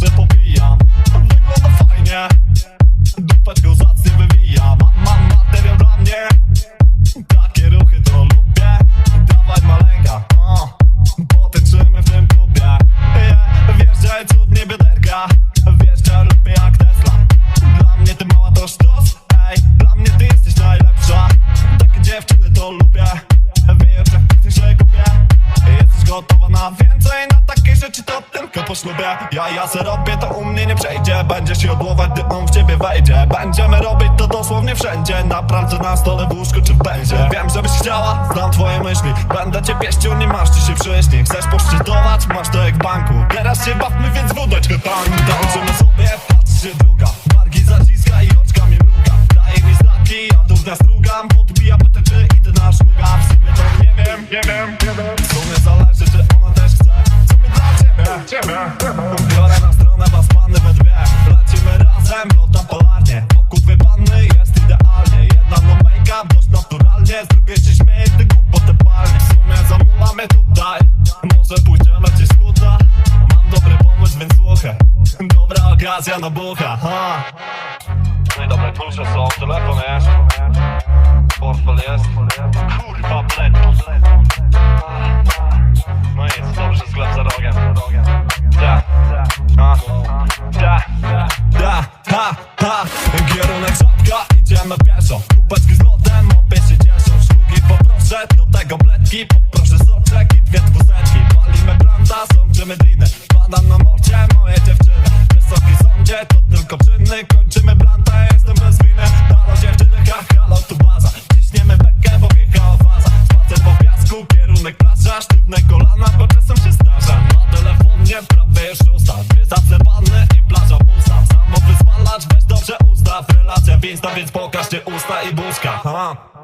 barze popijam Wygląda fajnie. Dupeczką zacnie wywija ma, Mam materiał dla mnie. Takie ruchy to lubię. Dawaj maleńka. Potyczymy w tym klubie. Yeah. Wjeżdżaj cudnie bioderka Wjeżdżaj lubię jak Tesla. Dla mnie ty mała to sztos. Ej, dla mnie ty jesteś najlepsza. Takie dziewczyny to lubię. Wiesz jak chcesz, że kupię? Jesteś gotowa na więcej? Na takie rzeczy to tylko po ślubie Ja ja se robię to u mnie nie przejdzie. Będziesz jodłować gdy on w ciebie wejdzie. Będziemy robić to dosłownie wszędzie. Naprawdę na stole, w łóżku czy w będzie Wiem, żebyś chciała, znam twoje myśli. Będę cię pieścił, nie masz ci się przyśni Chcesz poszczytować, masz to jak w banku. Teraz się bawmy, więc wódać hetangi Tańczymy sobie, patrzy się druga. Wargi zaciska i oczkami mruga. Daje mi znaki, ja durnia strugam Podbija pyta, czy idę na szmuga W sumie to nie wiem, nie wiem, nie wiem Okazja na bucha, ha. No i dobre klucze są, telefon jest. Portfel jest. Kurwa, bled No jest, dobrze, sklep za rogiem. Da, a, da. Da, ha, ha. Kierunek żabka, idziemy pieszo. Kubeczki szósta Dwie zacepane i plaża pusta. Samo wyzwalacz, weź dobrze ustaw. Relacja w Insta, więc pokażcie usta i buźka ha.